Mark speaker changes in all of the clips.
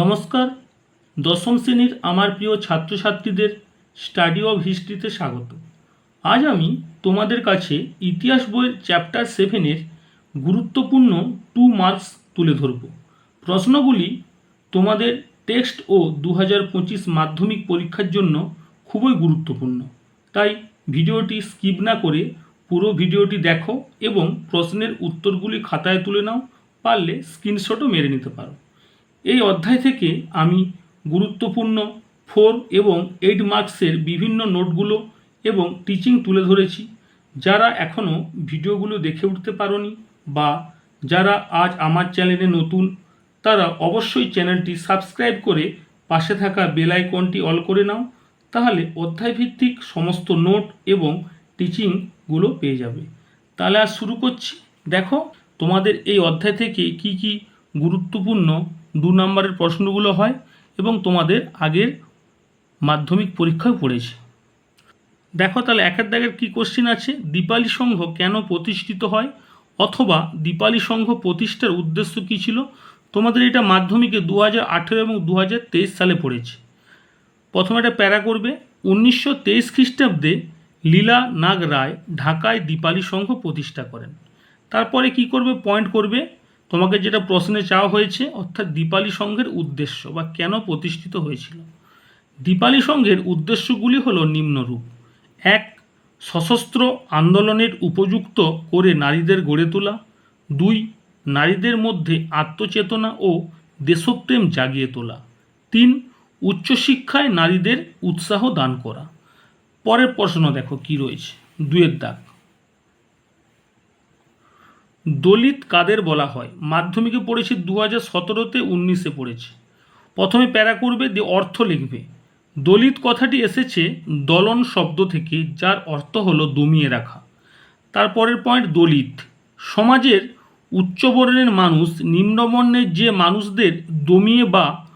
Speaker 1: নমস্কার। দশম শ্রেণির আমার প্রিয় ছাত্রছাত্রীদের স্টাডি অফ হিস্ট্রিতে স্বাগত। আজ আমি তোমাদের কাছে ইতিহাস বইয়ের চ্যাপ্টার সেভেনের গুরুত্বপূর্ণ টু মার্কস তুলে ধরব। প্রশ্নগুলি তোমাদের টেক্সট ও দু হাজার পঁচিশ মাধ্যমিক পরীক্ষার জন্য খুবই গুরুত্বপূর্ণ। তাই ভিডিওটি স্কিপ না করে পুরো ভিডিওটি দেখো এবং প্রশ্নের উত্তরগুলি খাতায় তুলে নাও, পারলে স্ক্রিনশটও মেরে নিতে পারো। এই অধ্যায় থেকে আমি গুরুত্বপূর্ণ ফোর এবং এইট মার্কসের বিভিন্ন নোটগুলো এবং টিচিং তুলে ধরেছি। যারা এখনও ভিডিওগুলো দেখে উঠতে পারোনি বা যারা আজ আমার চ্যানেলে নতুন, তারা অবশ্যই চ্যানেলটি সাবস্ক্রাইব করে পাশে থাকা বেল আইকনটি অল করে নাও, তাহলে অধ্যায়ভিত্তিক সমস্ত নোট এবং টিচিংগুলো পেয়ে যাবে। তাহলে আজ শুরু করছি। দেখো, তোমাদের এই অধ্যায় থেকে কি কি গুরুত্বপূর্ণ দু নম্বরের প্রশ্নগুলো হয় এবং তোমাদের আগের মাধ্যমিক পরীক্ষায় পড়েছে। দেখো তাহলে একের দাগের কী কোশ্চিন আছে? দীপালি সংঘ কেন প্রতিষ্ঠিত হয়? অথবা দীপালি সংঘ প্রতিষ্ঠার উদ্দেশ্য কী ছিল? তোমাদের এটা মাধ্যমিকে দু হাজার আঠেরো এবং দু হাজার তেইশ সালে পড়েছে। প্রথমে একটা প্যারা করবে। উনিশশো তেইশ খ্রিস্টাব্দে লীলা নাগ রায় ঢাকায় দীপালি সংঘ প্রতিষ্ঠা করেন। তারপরে কি করবে? পয়েন্ট করবে তোমাকে যেটা প্রশ্নে চাওয়া হয়েছে, অর্থাৎ দীপালি সংঘের উদ্দেশ্য বা কেন প্রতিষ্ঠিত হয়েছিল? দীপালি সংঘের উদ্দেশ্যগুলি হল নিম্নরূপ। এক, সশস্ত্র আন্দোলনের উপযুক্ত করে নারীদের গড়ে তোলা। দুই, নারীদের মধ্যে আত্মচেতনা ও দেশপ্রেম জাগিয়ে তোলা। তিন, উচ্চশিক্ষায় নারীদের উৎসাহ দান করা। পরের প্রশ্ন দেখো কি রয়েছে। দুয়ের দাগ। দলিত কাদের বলা হয়? মাধ্যমিকে পড়েছি দু হাজার সতেরোতে উনিশে পড়েছে। প্রথমে প্যারা করবে, দিয়ে অর্থ লিখবে। দলিত কথাটি এসেছে দলন শব্দ থেকে, যার অর্থ হলো দমিয়ে রাখা। তারপরের পয়েন্ট দলিত। সমাজের উচ্চবর্ণের মানুষ নিম্নবর্ণের যে মানুষদের দমিয়ে বা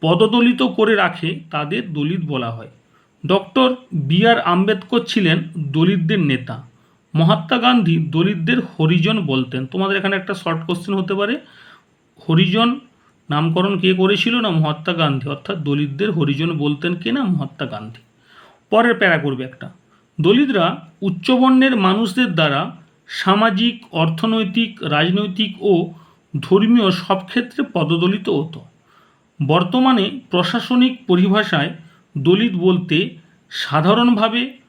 Speaker 1: পদদলিত করে রাখে, তাদের দলিত বলা হয়। ডক্টর বি আর আম্বেদকর ছিলেন দলিতদের নেতা। মহাত্মা গান্ধী দলিতদের হরিজন বলতেন। তোমাদের এখানে একটা শর্ট কোশ্চেন হতে পারে। হরিজন নামকরণ কে করেছিল না মহাত্মা গান্ধী? অর্থাৎ দলিতদের হরিজন বলতেন কে না মহাত্মা গান্ধী? পরের প্যারা করবে একটা। দলিতরা উচ্চবর্ণের মানুষদের দ্বারা সামাজিক, অর্থনৈতিক, রাজনৈতিক ও ধর্মীয় সব ক্ষেত্রে পদদলিত হতো। বর্তমানে প্রশাসনিক পরিভাষায় দলিত বলতে সাধারণভাবে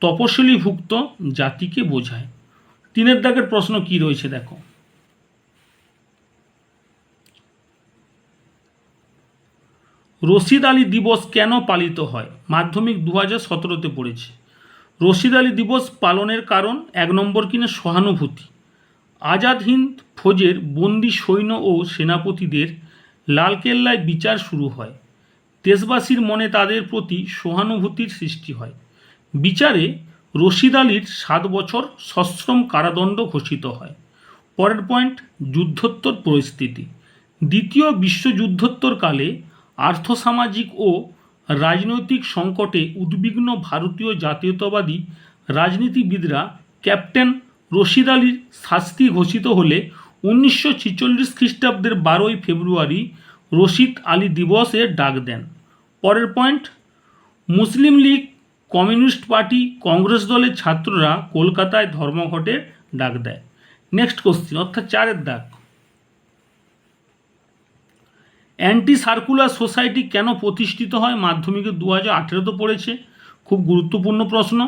Speaker 1: তপশিলীভুক্ত জাতিকে বোঝায়। তিনের দাগের প্রশ্ন কি রয়েছে দেখো। রশিদ আলী দিবস কেন পালিত হয়? মাধ্যমিক দু হাজার সতেরোতে পড়েছে। রশিদ আলী দিবস পালনের কারণ এক নম্বর কিনা সহানুভূতি। আজাদ হিন্দ ফৌজের বন্দি সৈন্য ও সেনাপতিদের লালকেল্লায় বিচার শুরু হয়। দেশবাসীর মনে তাদের প্রতি সহানুভূতির সৃষ্টি হয়। বিচারে রশিদ আলীর সাত বছর সশ্রম কারাদণ্ড ঘোষিত হয়। পরের পয়েন্ট, যুদ্ধোত্তর পরিস্থিতি। দ্বিতীয় বিশ্বযুদ্ধোত্তরকালে আর্থসামাজিক ও রাজনৈতিক সংকটে উদ্বিগ্ন ভারতীয় জাতীয়তাবাদী রাজনীতিবিদরা ক্যাপ্টেন রশিদ আলীর শাস্তি ঘোষিত হলে উনিশশো ছিচল্লিশ খ্রিস্টাব্দের বারোই ফেব্রুয়ারি রশিদ আলী দিবসের ডাক দেন। পরের point, Muslim League Communist Party Congress দলের ছাত্ররা কলকাতায় ধর্মঘটের ডাক দেয়। নেক্সট কোশ্চিন অর্থাৎ চারের দাগ। অ্যান্টি সার্কুলার সোসাইটি কেন প্রতিষ্ঠিত হয়? মাধ্যমিকে দু হাজার আঠেরোতে পড়েছে। খুব গুরুত্বপূর্ণ প্রশ্ন।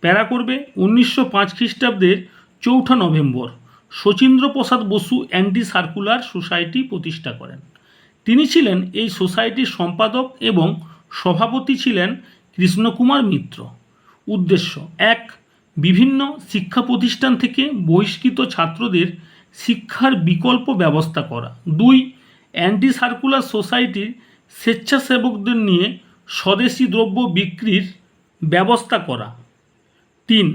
Speaker 1: প্যারা করবে উনিশশো পাঁচ খ্রিস্টাব্দের চৌঠা November. Sachindra Prasad Basu anti circular society প্রতিষ্ঠা করেন। তিনি ছিলেন এই সোসাইটির সম্পাদক এবং সভাপতি ছিলেন কৃষ্ণকুমার মিত্র। উদ্দেশ্য এক, বিভিন্ন শিক্ষা প্রতিষ্ঠান থেকে বহিষ্কৃত ছাত্রদের শিক্ষার বিকল্প ব্যবস্থা করা। দুই অ্যান্টি সার্কুলার সোসাইটির স্বেচ্ছাসেবকদের নিয়ে স্বদেশি দ্রব্য বিক্রির ব্যবস্থা করা। তিন,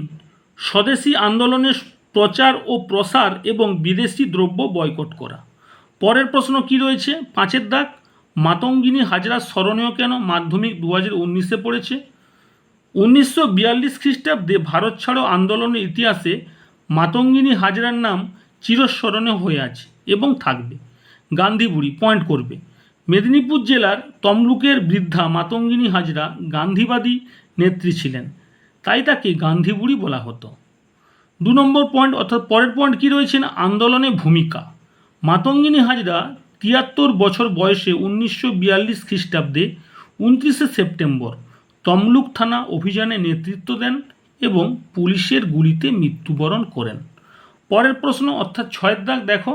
Speaker 1: স্বদেশি আন্দোলনের প্রচার ও প্রসার এবং বিদেশি দ্রব্য বয়কট করা। পরের প্রশ্ন কি রয়েছে? পাঁচের দাগ? মাতঙ্গিনী হাজরা স্মরণীয় কেন? মাধ্যমিক দু হাজার উনিশে পড়েছে। উনিশশো বিয়াল্লিশ খ্রিস্টাব্দে ভারত ছাড়ো আন্দোলনের ইতিহাসে মাতঙ্গিনী হাজরার নাম চিরস্মরণীয় হয়ে আছে এবং থাকবে। গান্ধীবুড়ি পয়েন্ট করবে। মেদিনীপুর জেলার তমলুকের বৃদ্ধা মাতঙ্গিনী হাজরা গান্ধীবাদী নেত্রী ছিলেন। তাই তাকে গান্ধীবুড়ি বলা হতো। দু নম্বর পয়েন্ট অর্থাৎ পরের পয়েন্ট কী রয়েছে না? আন্দোলনে ভূমিকা। মাতঙ্গিনী হাজরা তিয়াত্তর বছর বয়সে উনিশশো বিয়াল্লিশ খ্রিস্টাব্দে উনত্রিশে সেপ্টেম্বর তমলুক থানা অভিযানে নেতৃত্ব দেন এবং পুলিশের গুলিতে মৃত্যুবরণ করেন। পরের প্রশ্ন অর্থাৎ ছয়ের দাগ দেখো।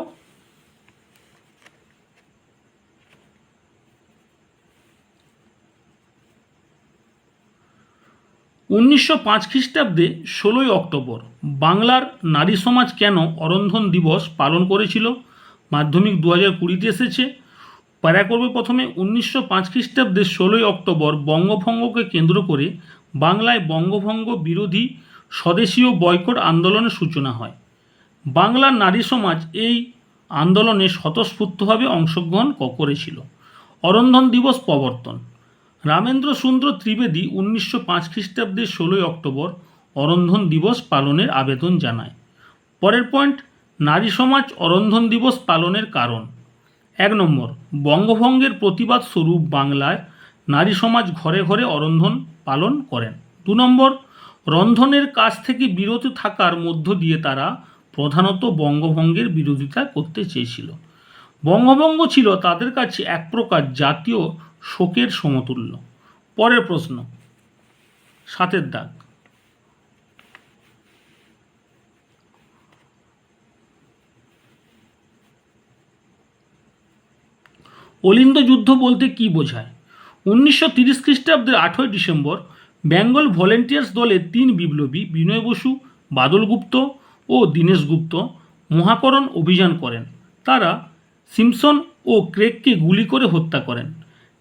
Speaker 1: উনিশশো পাঁচ খ্রিস্টাব্দে ষোলোই অক্টোবর বাংলার নারী সমাজ কেন অরন্ধন দিবস পালন করেছিল? মাধ্যমিক দু হাজার কুড়িতে এসেছে। প্যারা করবে প্রথমে উনিশশো পাঁচ খ্রিস্টাব্দের ষোলোই অক্টোবর বঙ্গভঙ্গকে কেন্দ্র করে বাংলায় বঙ্গভঙ্গ বিরোধী স্বদেশীয় বয়কট আন্দোলনের সূচনা হয়। বাংলার নারী সমাজ এই আন্দোলনে স্বতঃস্ফূর্তভাবে অংশগ্রহণ করেছিল। অরন্ধন দিবস প্রবর্তন। রামেন্দ্র সুন্দর ত্রিবেদী উনিশশো পাঁচ খ্রিস্টাব্দের ষোলোই অক্টোবর অরন্ধন দিবস পালনের আবেদন জানায়। পরের পয়েন্ট নারী সমাজ অরন্ধন দিবস পালনের কারণ। এক নম্বর, বঙ্গভঙ্গের প্রতিবাদ স্বরূপ বাংলায় নারী সমাজ ঘরে ঘরে অরন্ধন পালন করেন। দু নম্বর, রন্ধনের কাজ থেকে বিরত থাকার মধ্য দিয়ে তারা প্রধানত বঙ্গভঙ্গের বিরোধিতা করতে চেয়েছিল। বঙ্গভঙ্গ ছিল তাদের কাছে এক প্রকার জাতীয় শোকের সমতুল্য। পরের প্রশ্ন, সাতের দাগ। অলিন্দ যুদ্ধ বলতে কি বোঝায়? উনিশশো তিরিশ খ্রিস্টাব্দের আঠই ডিসেম্বর, বেঙ্গল ভলেন্টিয়ার্স দলের তিন বিপ্লবী বিনয় বসু, বাদল গুপ্ত ও দীনেশ গুপ্ত মহাকরণ অভিযান করেন। তারা সিমসন ও ক্রেককে গুলি করে হত্যা করেন।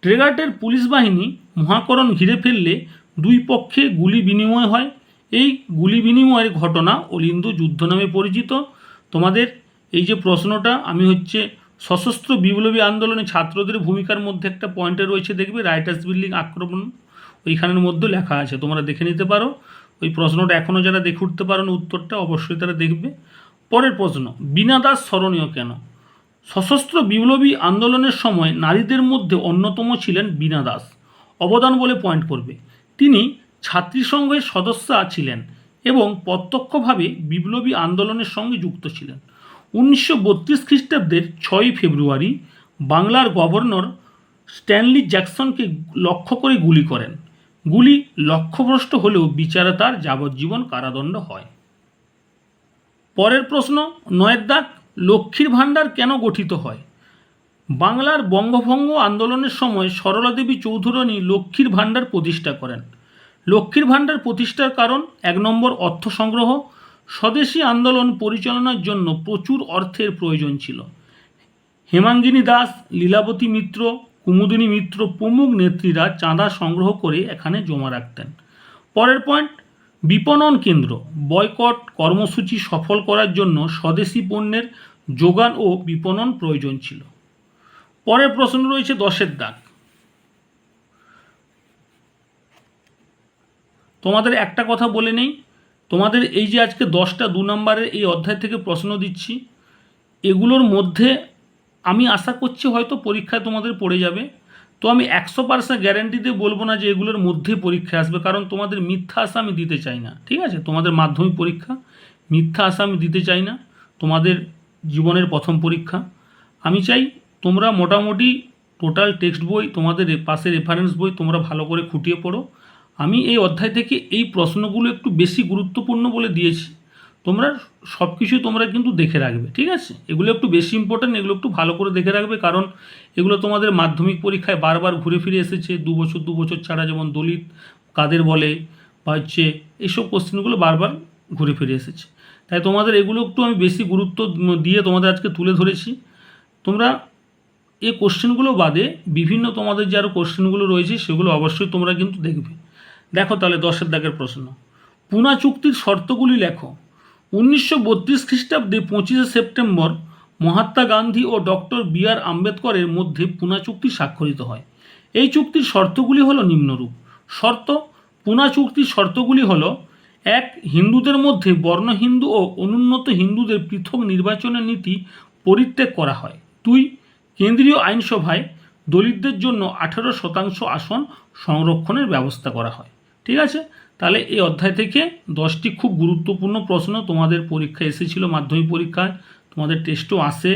Speaker 1: ট্রেগার্টের পুলিশ বাহিনী মহাকরণ ঘিরে ফেললে দুই পক্ষে গুলি বিনিময় হয়। এই গুলি বিনিময়ের ঘটনা অলিন্দ যুদ্ধ নামে পরিচিত। তোমাদের এই যে প্রশ্নটা, আমি হচ্ছে সশস্ত্র বিপ্লবী আন্দোলনে ছাত্রদের ভূমিকার মধ্যে একটা পয়েন্টে রয়েছে, দেখবে? রাইটার্স বিল্ডিং আক্রমণ, ওইখানের মধ্যে লেখা আছে, তোমরা দেখে নিতে পারো। ওই প্রশ্নটা এখনও যারা দেখে উঠতে পারো না, উত্তরটা অবশ্যই তারা দেখবে। পরের প্রশ্ন বীণা দাস স্মরণীয় কেন? সশস্ত্র বিপ্লবী আন্দোলনের সময় নারীদের মধ্যে অন্যতম ছিলেন বীণা দাস। অবদান বলে পয়েন্ট করবে। তিনি ছাত্রী সংঘের সদস্যা ছিলেন এবং প্রত্যক্ষভাবে বিপ্লবী আন্দোলনের সঙ্গে যুক্ত ছিলেন। উনিশশো বত্রিশ খ্রিস্টাব্দের ছয়ই ফেব্রুয়ারি বাংলার গভর্নর স্ট্যানলি জ্যাকসনকে লক্ষ্য করে গুলি করেন। গুলি লক্ষ্যভ্রষ্ট হলেও বিচারে তার যাবজ্জীবন কারাদণ্ড হয়। পরের প্রশ্ন নয়ের দাগ লক্ষ্মীর ভাণ্ডার কেন গঠিত হয়? বাংলার বঙ্গভঙ্গ আন্দোলনের সময় সরলা দেবী চৌধুরানী লক্ষ্মীর ভাণ্ডার প্রতিষ্ঠা করেন। লক্ষ্মীর ভাণ্ডার প্রতিষ্ঠার কারণ এক নম্বর অর্থ সংগ্রহ স্বদেশী আন্দোলন পরিচালনার জন্য প্রচুর অর্থের প্রয়োজন ছিল। হেমাঙ্গিনী দাস, লীলাবতী মিত্র, কুমুদিনী মিত্র প্রমুখ নেত্রীরা চাঁদা সংগ্রহ করে এখানে জমা রাখতেন। পরের পয়েন্ট, বিপণন কেন্দ্র। বয়কট কর্মসূচি সফল করার জন্য স্বদেশি পণ্যের যোগান ও বিপণন প্রয়োজন ছিল। পরের প্রশ্ন রয়েছে দশের দাগ। তোমাদের একটা কথা বলে নেই তোমাদের এই যে আজকে দশটা দু নম্বরের এই অধ্যায় থেকে প্রশ্ন দিচ্ছি, এগুলোর মধ্যে আমি আশা করছি হয়তো পরীক্ষায় তোমাদের পড়ে যাবে। তো আমি একশো পার্সেন্ট গ্যারেন্টি দিয়ে বলব না যে এগুলোর মধ্যেই পরীক্ষা আসবে, কারণ তোমাদের মিথ্যা আশা আমি দিতে চাই না, ঠিক আছে? তোমাদের মাধ্যমিক পরীক্ষা, মিথ্যা আশা আমি দিতে চাই না, তোমাদের জীবনের প্রথম পরীক্ষা। আমি চাই তোমরা মোটামুটি টোটাল টেক্সট বই, তোমাদের পাশে রেফারেন্স বই তোমরা ভালো করে খুঁটিয়ে পড়ো। আমি এই অধ্যায় থেকে এই প্রশ্নগুলো একটু বেশি গুরুত্বপূর্ণ বলে দিয়েছি। তোমরা সব কিছু তোমরা কিন্তু দেখে রাখবে, ঠিক আছে? এগুলো একটু বেশি ইম্পর্ট্যান্ট এগুলো একটু ভালো করে দেখে রাখবে, কারণ এগুলো তোমাদের মাধ্যমিক পরীক্ষায় বারবার ঘুরে ফিরে এসেছে, দু বছর দু বছর ছাড়া যেমন দলিত কাদের বলে বা হচ্ছে এইসব কোশ্চেনগুলো বারবার ঘুরে ফিরে এসেছে। তাই তোমাদের এগুলো একটু আমি বেশি গুরুত্ব দিয়ে তোমাদের আজকে তুলে ধরেছি। তোমরা এই কোশ্চেনগুলো বাদে বিভিন্ন তোমাদের যে আরও কোশ্চেনগুলো রয়েছে, সেগুলো অবশ্যই তোমরা কিন্তু দেখবে। দেখো তাহলে দশের দাগের প্রশ্ন। পুনা চুক্তির শর্তগুলি লেখো। উনিশশো বত্রিশ খ্রিস্টাব্দে পঁচিশে সেপ্টেম্বর মহাত্মা গান্ধী ও ডক্টর বি আর আম্বেদকরের মধ্যে পুনা চুক্তি স্বাক্ষরিত হয়। এই চুক্তির শর্তগুলি হলো নিম্নরূপ। শর্ত, পুনা চুক্তির শর্তগুলি হলো, এক, হিন্দুদের মধ্যে বর্ণ হিন্দু ও অনুন্নত হিন্দুদের পৃথক নির্বাচনের নীতি পরিত্যাগ করা হয়। দুই, কেন্দ্রীয় আইনসভায় দলিতদের জন্য আঠেরো শতাংশ আসন সংরক্ষণের ব্যবস্থা করা হয়। ঠিক আছে? তাহলে এই অধ্যায় থেকে দশটি খুব গুরুত্বপূর্ণ প্রশ্ন তোমাদের পরীক্ষা এসেছিল মাধ্যমিক পরীক্ষায়। তোমাদের টেস্টও আসে।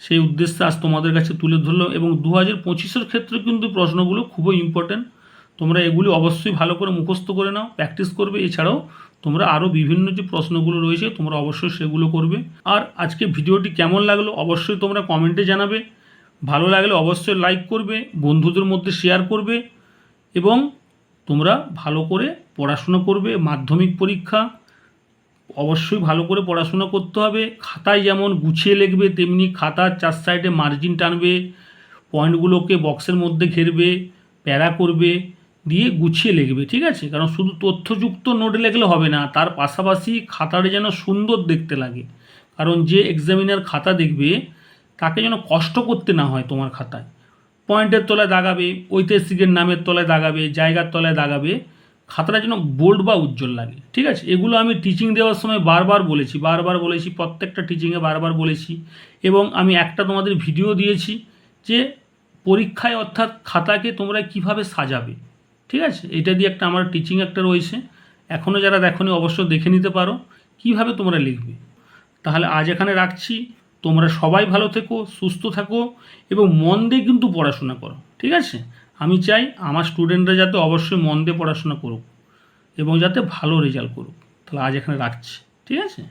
Speaker 1: সেই উদ্দেশ্যে আজ তোমাদের কাছে তুলে ধরলো এবং দু হাজার পঁচিশের ক্ষেত্রে কিন্তু প্রশ্নগুলো খুবই ইম্পর্ট্যান্ট তোমরা এগুলি অবশ্যই ভালো করে মুখস্থ করে নাও প্র্যাকটিস করবে। এছাড়াও তোমরা আরও বিভিন্ন যে প্রশ্নগুলো রয়েছে, তোমরা অবশ্যই সেগুলো করবে। আর আজকে ভিডিওটি কেমন লাগল অবশ্যই তোমরা কমেন্টে জানাবে। ভালো লাগলে অবশ্যই লাইক করবে, বন্ধুদের মধ্যে শেয়ার করবে এবং তোমরা ভালো করে পড়াশোনা করবে, মাধ্যমিক পরীক্ষা অবশ্যই ভালো করে পড়াশোনা করতে হবে। খাতায় যেমন গুছিয়ে লিখবে, তেমনি খাতার চার সাইডে মার্জিন টানবে পয়েন্টগুলোকে বক্সের মধ্যে ঘেরবে, প্যারা করবে, দিয়ে গুছিয়ে লিখবে, ঠিক আছে? কারণ শুধু তথ্যযুক্ত নোট লিখলে হবে না, তার পাশাপাশি খাতাটা যেন সুন্দর দেখতে লাগে। কারণ যে এক্সামিনার খাতা দেখবে, তাকে যেন কষ্ট করতে না হয় তোমার খাতায়। পয়েন্টের তলায় দাগাবে, ঐতিহাসিকের নামের তলায় দাগাবে, জায়গার তলায় দাগাবে, খাতাটা যেন বোল্ড বা উজ্জ্বল লাগে। ঠিক আছে? এগুলো আমি টিচিং দেওয়ার সময় বারবার বলেছি বারবার বলেছি, প্রত্যেকটা টিচিংয়ে বারবার বলেছি এবং আমি একটা তোমাদের ভিডিও দিয়েছি যে পরীক্ষায় অর্থাৎ খাতাকে তোমরা কীভাবে সাজাবে। ঠিক আছে? এটা দিয়ে একটা আমার টিচিং একটা রয়েছে। এখনও যারা দেখোনি, অবশ্য দেখে নিতে পারো। কীভাবে তোমরা লিখবে? তাহলে আজ এখানে রাখছি। তোমরা সবাই ভালো থেকো, সুস্থ থাকো এবং মন দিয়ে কিন্তু পড়াশোনা করো, ঠিক আছে? আমি চাই আমার স্টুডেন্টরা যাতে অবশ্যই মন দিয়ে পড়াশোনা করুক এবং যাতে ভালো রেজাল্ট করুক। তাহলে আজ এখানে রাখছি, ঠিক আছে?